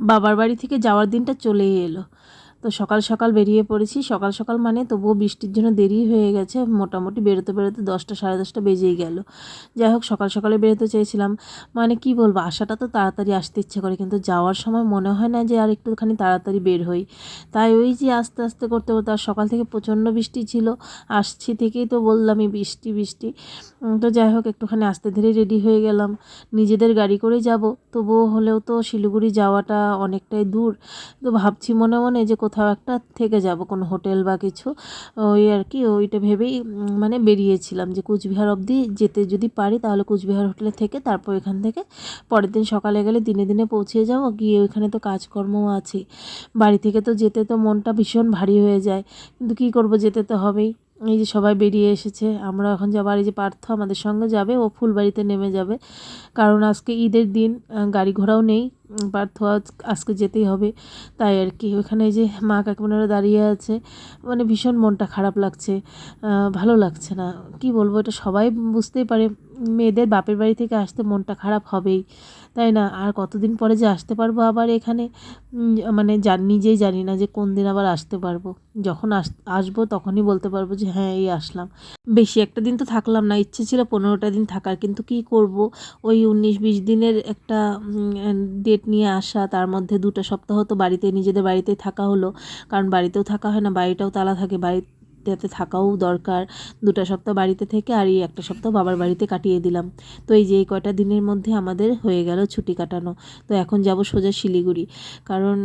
বাবার বাড়ি থেকে যাওয়ার দিনটা চলেই এলো। তো সকাল সকাল বেরিয়ে পড়েছি। সকাল সকাল মানে তবুও বৃষ্টির জন্য দেরি হয়ে গেছে। মোটামুটি বেরোতে বেরোতে দশটা, সাড়ে দশটা বেজেই গেল। যাই হোক, সকাল সকালে বেরোতে চেয়েছিলাম। মানে কি বলব আসাটা তো তাড়াতাড়ি আসতে ইচ্ছে করে, কিন্তু যাওয়ার সময় মনে হয় না যে আর একটুখানি তাড়াতাড়ি বের হই। তাই ওই যে আস্তে আস্তে করতে করতে আর সকাল থেকে প্রচণ্ড বৃষ্টি ছিল। আসছি থেকেই তো বললামই বৃষ্টি বৃষ্টি। তো যাই হোক, একটুখানি আস্তে ধীরে রেডি হয়ে গেলাম। নিজেদের গাড়ি করে যাব। তবুও হলেও তো শিলিগুড়ি যাওয়াটা অনেকটাই দূর। তো ভাবছি মনে মনে যে কোথাও একটা থেকে যাব, কোনো হোটেল বা কিছু, ওই আর কি, ওইটা ভেবেই মানে বেরিয়েছিলাম যে কুচবিহার অবধি যেতে যদি পারি তাহলে কুচবিহার হোটেলে থেকে, তারপর এখান থেকে। পরের দিন সকালে গেলে দিনে দিনে পৌঁছে যাব, গিয়ে ওইখানে তো কাজকর্মও আছে। বাড়ি থেকে তো যেতে তো মনটা ভীষণ ভারী হয়ে যায়, কিন্তু কী করব যেতে তো হবেই। এই যে সবাই বেরিয়ে এসেছে, আমরা এখন যাবার এই যে পার্থ আমাদের সঙ্গে যাবে, ও ফুলবাড়িতে নেমে যাবে। কারণ আজকে ঈদের দিন গাড়ি ঘোড়াও নেই আজ- আজকে যেতেই হবে, তাই আর কি। ওখানে যে মা কাকিমারা দাঁড়িয়ে আছে মানে ভীষণ মনটা খারাপ লাগছে ভালো লাগছে না। কি বলব, এটা সবাই বুঝতেই পারে, মেয়েদের বাপের বাড়ি থেকে আসতে মনটা খারাপ হবেই, তাই না? আর কতদিন পরে যে আসতে পারব আবার এখানে? মানে জান নিজেই জানি না যে কোন দিন আবার আসতে পারব। যখন আস, আসব তখনই বলতে পারব যে হ্যাঁ এই আসলাম। বেশি একটা দিন তো থাকলাম না, ইচ্ছে ছিল পনেরোটা দিন থাকার, কিন্তু কি করব? ওই উনিশ বিশ দিনের একটা ডেট নিয়ে আসা, তার মধ্যে দুটো সপ্তাহ তো বাড়িতে, নিজেদের বাড়িতেই থাকা হলো। কারণ বাড়িতেও থাকা হয় না, বাড়িটাও তালা থাকে বাড়িতে থাকাও দরকার। দুটো সপ্তাহ বাড়িতে থেকে আর এই একটা সপ্তাহ বাবার বাড়িতে কাটিয়ে দিলাম। তো এই যে এই কয়টা দিনের মধ্যে আমাদের হয়ে গেল ছুটি কাটানো। তো এখন যাব সোজা শিলিগুড়ি। কারণ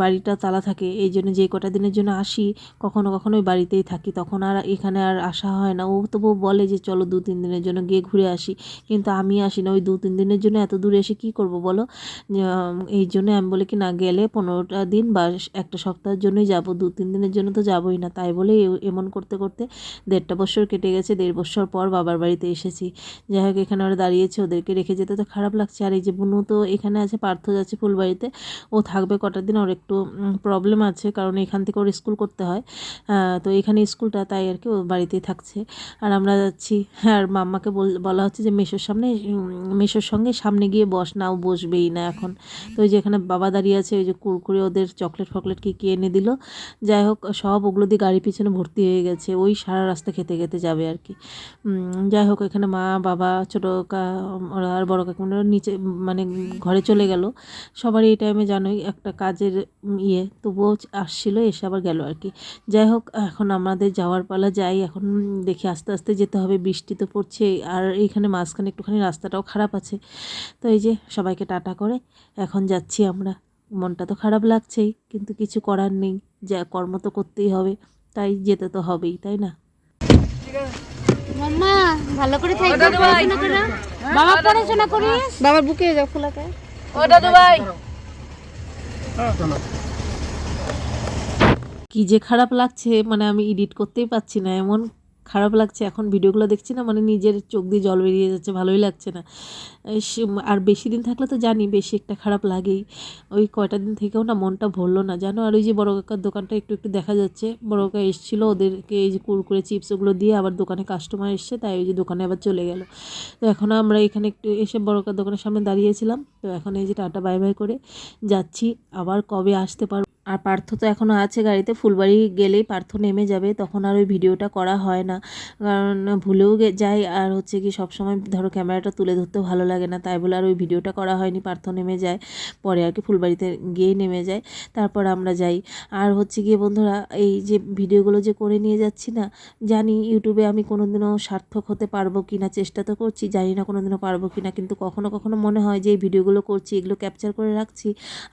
বাড়িটা তালা থাকে। এই জন্য যে কটা দিনের জন্য আসি, কখনো কখনো ওই বাড়িতেই থাকি। তখন আর এখানে আর আসা হয় না। ও তবু বলে যে চলো দু তিন দিনের জন্য গিয়ে ঘুরে আসি। কিন্তু আমি আসি না। ওই দু তিন দিনের জন্য এত দূরে এসে কী করব বলো? এই জন্য আমি বলি কি, না গেলে পনেরোটা দিন বা একটা সপ্তাহের জন্যই যাব। দু তিন দিনের জন্য তো যাবোই না। তাই বলে এমন করতে করতে দেড়টা বছর কেটে গেছে, দেড় বছর পর বাবার বাড়িতে এসেছি। যাই হোক, এখানে ওরা দাঁড়িয়েছে, ওদেরকে রেখে যেতে তো খারাপ লাগছে। আর এই যে বুনু তো এখানে আছে, পার্থ যাচ্ছে ফুলবাড়িতে। ও থাকবে কটা দিন, ওর একটু প্রবলেম আছে, কারণ এখান থেকে ওর স্কুল করতে হয়। তো এখানে স্কুলটা তাই আর কি ও বাড়িতেই থাকছে। আর আমরা যাচ্ছি আর মাম্মাকে বল- হচ্ছে যে মেশোর সামনে মেশোর সঙ্গে সামনে গিয়ে বস, না ও বসবেই না এখন। তো ওই যে এখানে বাবা দাঁড়িয়ে আছে, ওই যে কুরকুরে ওদের চকলেট ফকলেট কি কি এনে দিল। যাই হোক, সব ওগুলো দিয়ে গাড়ি পিছনে ভর্তি হয়ে গেছে, ওই সারা রাস্তা খেতে খেতে যাবে আর কি। যাই হোক, এখানে মা, বাবা, ছোটো কা আর বড় কাকুরা নিচে মানে ঘরে চলে গেল। সবারই এই টাইমে জানোই একটা কাজের ইয়ে তবুও আসছিল, এসে আবার গেল আর কি। যাই হোক, এখন আমাদের যাওয়ার পালা যাই, এখন দেখি আস্তে আস্তে যেতে হবে, বৃষ্টি তো পড়ছে আর এইখানে মাঝখানে একটুখানি রাস্তাটাও খারাপ আছে। তো এই যে, সবাইকে টাটা করে, এখন যাচ্ছি আমরা। মনটা তো খারাপ লাগছেই, কিন্তু কিছু করার নেই, যা কর্ম তো করতেই হবে। তাই যেতে তো হবেই তাই না? মাম্মা ভালো করে থাকবে পড়াশোনা করো বাবা পড়াশোনা করিস? বাবার বুকে যাও খোলাকে কি যে খারাপ লাগছে মানে আমি এডিট করতেই পারছি না এমন খারাপ লাগছে, এখন ভিডিওগুলো দেখছি না মানে নিজের চোখ দিয়ে জল বেরিয়ে যাচ্ছে, ভালোই লাগছে না। আর বেশি দিন থাকলে তো জানি, বেশি একটা খারাপ লাগেই। ওই কয়টা দিন থেকেও না মনটা ভরলো না, জানো? আর ওই যে বড় কাকার দোকানটা একটু একটু দেখা যাচ্ছে। বড় কাকা এসেছিল, ওদেরকে এই যে কুরকুরে, চিপস ওগুলো দিয়ে আবার দোকানে কাস্টমার এসছে, তাই ওই যে দোকানে আবার চলে গেল। তো এখন আমরা এখানে একটু এসে বড় কাকার দোকানের সামনে দাঁড়িয়েছিলাম। তো এখন এই যে টাটা বাই বাই করে যাচ্ছি, আবার কবে আসতে পারব। আর পার্থ তো এখনও আছে গাড়িতে। ফুলবাড়ি গেলেই পার্থ নেমে যাবে, তখন আর ওই ভিডিওটা করা হয় না। কারণ ভুলেও যাই, আর হচ্ছে কি সবসময় ধরো ক্যামেরাটা তুলে ধরতেও ভালো লাগে না, তাই বলে আর ওই ভিডিওটা করা হয়নি, পার্থ নেমে যায়। পরে আর কি ফুলবাড়িতে গিয়েই নেমে যায়, তারপর আমরা যাই। আর হচ্ছে গিয়ে বন্ধুরা, এই যে ভিডিওগুলো যে করে নিয়ে যাচ্ছি না, জানি ইউটিউবে আমি কোনোদিনও সার্থক হতে পারব কি না চেষ্টা তো করছি, জানি না কোনোদিনও পারব কি না কিন্তু কখনো কখনো মনে হয় যে এই ভিডিওগুলো করছি, এগুলো ক্যাপচার করে রাখছি।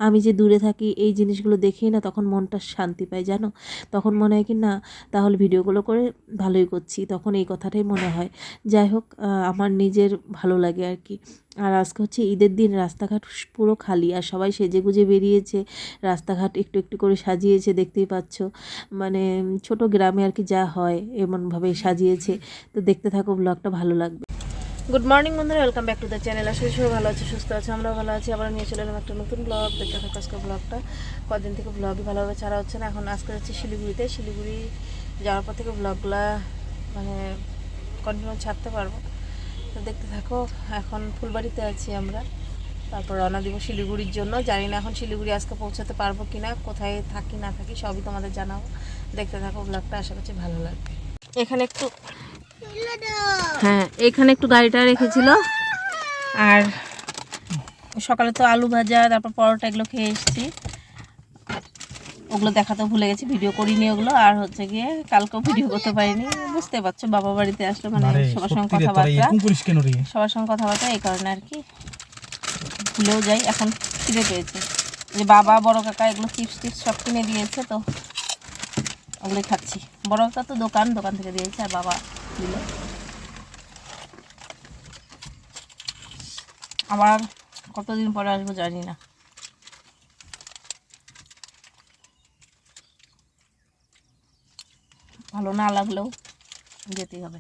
আমি যে দূরে থাকি, এই জিনিসগুলো দেখেই না তখন মনটা শান্তি পায়, জানো? তখন মনে হয় কি, না, তাহলে ভিডিওগুলো করে ভালোই করছি। তখন এই কথাটাই মনে হয়। যাই হোক আমার নিজের ভালো লাগে আর কি। আর আজকে হচ্ছে ঈদের দিন রাস্তাঘাট পুরো খালি আর সবাই সেজে গুজে বেরিয়েছে। রাস্তাঘাট একটু একটু করে সাজিয়েছে, দেখতেই পাচ্ছ। মানে ছোট গ্রামে আর কি যা হয়, এমনভাবে সাজিয়েছে। তো দেখতে থাকো, ব্লগটা ভালো লাগবে। গুড মর্নিং বন্ধুরা welcome back to the channel আসলে সবাই ভালো আছে, সুস্থ আছে, আমরাও ভালো আছি। আবার নিয়ে চলে এলাম একটা নতুন ব্লগ দেখতে থাকো আজকে ব্লগটা কদিন থেকে ব্লগই ভালোভাবে ছাড়া হচ্ছে না। এখন আজকে যাচ্ছি শিলিগুড়িতে। শিলিগুড়ি যাওয়ার পর থেকে ব্লগগুলা মানে কন্টিনিউ ছাড়তে পারব। তো দেখতে থাকো, এখন ফুলবাড়িতে আছি আমরা। তারপর রওনা দিব শিলিগুড়ির জন্য। জানি না এখন শিলিগুড়ি আজকে পৌঁছাতে পারব কি না কোথায় থাকি, না থাকি, সবই তোমাদের জানাব। দেখতে থাকো ব্লগটা আশা করছি ভালো লাগবে। এখানে একটু হ্যাঁ এখানে একটু গাড়িটা রেখেছিল। আর সকালে তো আলু ভাজা তারপর পরোটা এগুলো খেয়ে এসেছি। ওগুলো দেখাতে ভুলে গেছি ভিডিও করিনি ওগুলো। আর হচ্ছে গিয়ে কালকেও ভিডিও করতে পারিনি। বুঝতে পারছ বাবা বাড়িতে আসলে মানে সবার সঙ্গে কথাবার্তা। সবার সঙ্গে কথাবার্তা এই কারণে আর কি। ভুলেও যাই এখন খিদে পেয়েছে। যে বাবা বড় কাকা এগুলো চিপস টিপস সব কিনে দিয়েছে তো ওগুলোই খাচ্ছি। বড় কাকা তো দোকান দোকান থেকে দিয়েছে আর বাবা দিল। আবার কতদিন পরে আসব জানি না। ভালো না লাগলেও যেতেই হবে।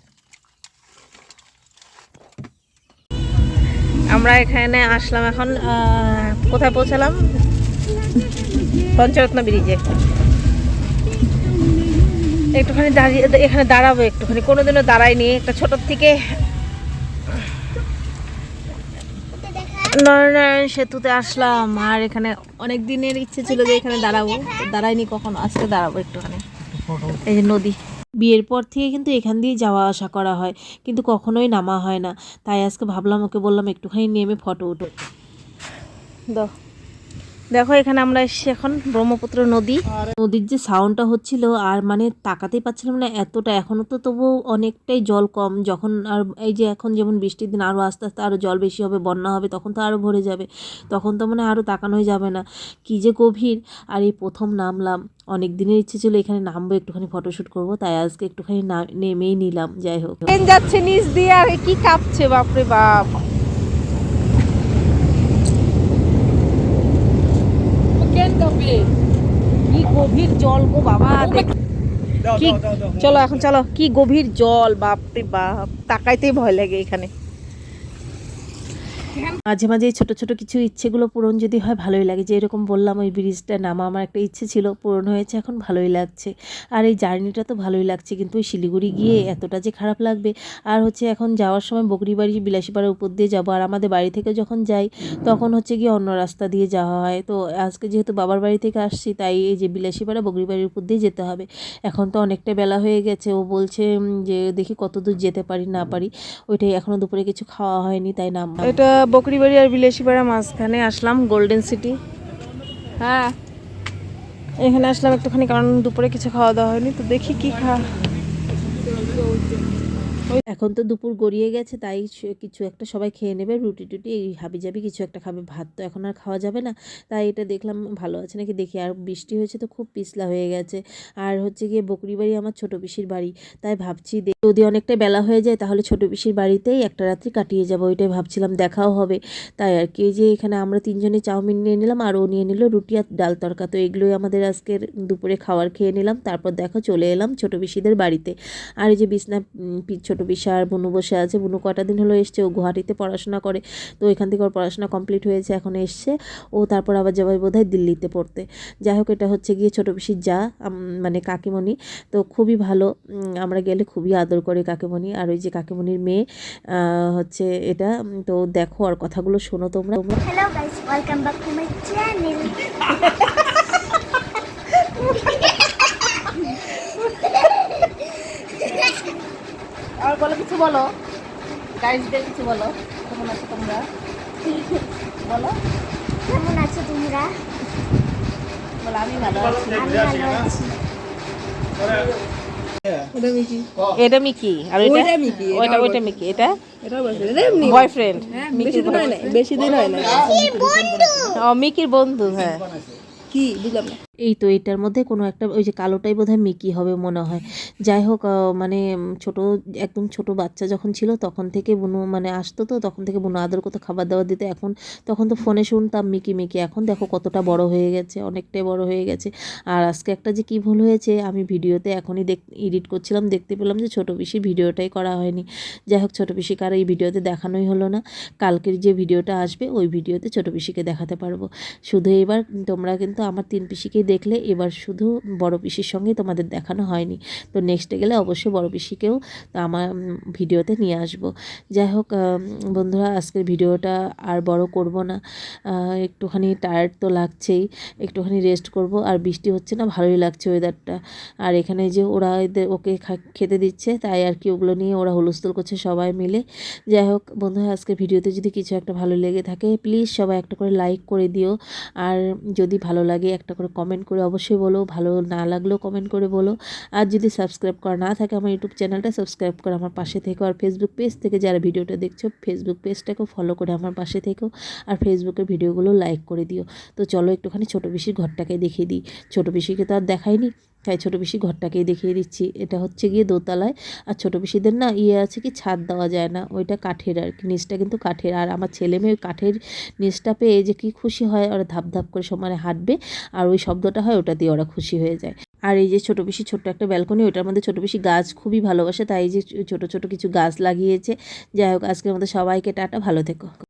আমরা এখানে আসলাম এখন কোথায় পৌঁছালাম? পঞ্চরত্ন ব্রিজে। একটুখানি দাঁড়িয়ে, এখানে দাঁড়াবো একটুখানি। কোনোদিনও দাঁড়াইনি, একটা ছোটোর থেকে। নরনারায়ণ সেতুতে আসলাম, আর এখানে অনেক দিনের ইচ্ছে ছিল যে এখানে দাঁড়াবো। দাঁড়াইনি কখনো, আজকে দাঁড়াবো একটুখানি। এই যে নদী। বিয়ের পর থেকে কিন্তু এখান দিয়ে যাওয়া আসা করা হয়, কিন্তু কখনোই নামা হয় না। তাই আজকে ভাবলাম, ওকে বললাম, একটুখানি নেমে ফটো উঠো। দাও। দেখো, এখানে আমরা এসেছি এখন ব্রহ্মপুত্র নদী। নদীর যে সাউন্ডটা হচ্ছিল আর মানে তাকাতেই পাচ্ছিলাম না এতটা। এখনও তো তবু অনেকটাই জল কম। যখন আর এই যে এখন যেমন বৃষ্টির দিন আরও আস্তে আস্তে আরও জল বেশি হবে, বন্যা হবে, তখন তো আরও ভরে যাবে। তখন তো মানে আরও তাকানোই যাবে না। কী যে গভীর। আর এই প্রথম নামলাম। অনেক দিনের ইচ্ছে ছিল এখানে নামবো, একটুখানি ফটোশ্যুট করব। তাই আজকে একটুখানি নেমেই নিলাম। যাই হোক। যাচ্ছে নিচ দিয়ে, আর কি কাঁপছে, বাপরে বাপ। কি গভীর জল গো বাবা দেখ- কি চলো এখন চলো কি গভীর জল বাপরে বাপ তাকাইতেই ভয় লাগে এখানে। মাঝে মাঝে এই ছোট ছোট কিছু ইচ্ছেগুলো পূরণ যদি হয় ভালোই লাগে। যে এরকম বললাম ওই ব্রিজটা নামা আমার একটা ইচ্ছে ছিল পূরণ হয়েছে এখন ভালোই লাগছে। আর এই জার্নিটা তো ভালোই লাগছে কিন্তু ওই শিলিগুড়ি গিয়ে এতটা যে খারাপ লাগবে। আর হচ্ছে এখন যাওয়ার সময় বকরি বাড়ি বিলাসীপাড়ার উপর দিয়ে যাব। আর আমাদের বাড়ি থেকে যখন যাই তখন হচ্ছে গিয়ে অন্য রাস্তা দিয়ে যাওয়া হয়। তো আজকে যেহেতু বাবার বাড়ি থেকে আসছি তাই এই যে বিলাসীপাড়া বকরি বাড়ির উপর দিয়ে যেতে হবে। এখন তো অনেকটা বেলা হয়ে গেছে। ও বলছে যে দেখি কত দূর যেতে পারি না পারি। ওইটাই এখনও দুপুরে কিছু খাওয়া হয়নি তাই নাম এটা বকরিবাড়ি আর বিলাসীপাড়া মাঝখানে আসলাম গোল্ডেন সিটি হ্যাঁ এখানে আসলাম একটুখানি কারণ দুপুরে কিছু খাওয়া দাওয়া হয়নি, তো দেখি কি খা এখন তো দুপুর গড়িয়ে গেছে, তাই কিছু একটা সবাই খেয়ে নেবে, রুটি টুটি, এই হাবি জাবি কিছু একটা খাবে, ভাত তো এখন আর খাওয়া যাবে না। তাই এটা দেখলাম ভালো আছে নাকি দেখি, আর বৃষ্টি হয়েছে তো খুব পিছলা হয়ে গেছে। আর হচ্ছে গিয়ে বকরি বাড়ি আমার ছোটো পিসির বাড়ি, তাই ভাবছি যদি অনেকটা বেলা হয়ে যায় তাহলে ছোটো পিসির বাড়িতেই একটা রাত্রি কাটিয়ে যাব, ওইটাই ভাবছিলাম, দেখাও হবে। তাই আর কি যে এখানে আমরা তিনজনে চাউমিন নিয়ে নিলাম, আর ও নিয়ে নিল রুটি আর ডাল তরকা তো এগুলোই আমাদের আজকের দুপুরে খাওয়ার খেয়ে নিলাম, তারপর দেখো চলে এলাম ছোটো পিসিদের বাড়িতে। আর এই যে বিছনা ছোটো পিসা আর বুনু বসে আছে। বুনু কটা দিন হলো এসছে ও গুয়াহাটিতে পড়াশোনা করে। তো এখান থেকে ওর পড়াশোনা কমপ্লিট হয়েছে এখন এসছে। ও তারপর আবার যাবে বোধহয় দিল্লিতে পড়তে। যাই হোক এটা হচ্ছে গিয়ে ছোটো পিসির যা মানে কাকিমণি। তো খুবই ভালো আমরা গেলে খুবই আদর করে কাকিমণি। আর ওই যে কাকিমণির মেয়ে হচ্ছে এটা তো দেখো আর কথাগুলো শোনো তোমরা। তোমরা Hello guys, welcome back to my বলো কিছু বলো। গাইজদের কিছু বলো কেমন আছো তোমরা? বলো। কেমন আছো তোমরা? বলো আমি ভালো আছি। আমি এটা মিকি আর ওইটা? ওইটা ওইটা মিকি এটা? বয়ফ্রেন্ড বেশি দিন হয় না বেশি দিন হয় না ও মিকির বন্ধু হ্যাঁ। কি বুঝলাম না। এই তো এটার মধ্যে কোনো একটা ওই যে কালোটাই বোধহয় মিকি হবে মনে হয়। যাই হোক মানে ছোট, একদম ছোট বাচ্চা যখন ছিল তখন থেকে বুনু মানে আসতো তো, তখন থেকে বুনু আদর করতো, খাবার দাবার দিতে। এখন তখন তো ফোনে শুনতাম মিকি মিকি। এখন দেখো কতটা বড় হয়ে গেছে, অনেকটাই বড় হয়ে গেছে। আর আজকে একটা যে কি ভুল হয়েছে, আমি ভিডিওতে এখনই দেখ, এডিট করছিলাম, দেখতে পেলাম যে ছোটো পিসির ভিডিওটাই করা হয়নি। যাই হোক, ছোটো পিসিকে আর এই ভিডিওতে দেখানোই হলো না। কালকের যে ভিডিওটা আসবে, ওই ভিডিওতে ছোটো পিসিকে দেখাতে পারব। শুধু এবার তোমরা কিন্তু আমার তিন পিসিকেই দেখলে এবার শুধু বড় পিসির সঙ্গেই তোমাদের দেখানো হয়নি। তো নেক্সটে গেলে অবশ্যই বড় পিসিকেও আমার ভিডিওতে নিয়ে আসব। যাই হোক বন্ধুরা, আজকের ভিডিওটা আর বড় করব না। একটুখানি টায়ার্ড তো লাগছেই, একটুখানি রেস্ট করব। আর বৃষ্টি হচ্ছে না, ভালোই লাগছে ওয়েদারটা আর এখানে যে ওরা এদের, ওকে খেতে দিচ্ছে, তাই আর কি ওগুলো নিয়ে ওরা হুলস্থুল করছে সবাই মিলে। যাই হোক, বন্ধুরা, আজকের ভিডিওতে যদি কিছু একটা ভালো লেগে থাকে প্লিজ সবাই একটা করে লাইক করে দিও। আর যদি ভালো লাগে, একটা করে কমেন্ট করে অবশ্যই বলো। ভালো না লাগলেও কমেন্ট করে বলো। আর যদি সাবস্ক্রাইব করা না থাকে আমার ইউটিউব চ্যানেলটা সাবস্ক্রাইব করে আমার পাশে থেকো। আর ফেসবুক পেজ থেকে যারা ভিডিওটা দেখছ ফেসবুক পেজটাকেও ফলো করে আমার পাশে থেকো। আর ফেসবুকের ভিডিওগুলো লাইক করে দিও। তো চলো একটুখানি ছোটো পিসির ঘরটাকে দেখিয়ে দিই। ছোটো পিসিকে তো আর দেখাইনি। তাই ছোটো পিসি ঘরটাকেই দেখিয়ে দিচ্ছি। এটা হচ্ছে গিয়ে দোতলায়। আর ছোটো পিসিদের না ইয়ে আছে কি, ছাদ দেওয়া যায় না। ওইটা কাঠের আর কি, নিচটা কিন্তু কাঠের। আর আমার ছেলে মেয়ে কাঠের নিচটা পেয়ে যে কি খুশি হয়, ওরা ধাপ ধাপ করে সমানে হাঁটবে। আর ওই শব্দটা হয়, ওটা দিয়ে ওরা খুশি হয়ে যায়। আর এই যে ছোটো পিসি, ছোট্ট একটা ব্যালকনি ওটার মধ্যে ছোটো পিসি গাছ খুবই ভালোবাসে। তাই যে ছোটো ছোটো কিছু গাছ লাগিয়েছে। যাই হোক, আজকের মধ্যে সবাইকে টাটা, ভালো থেকো।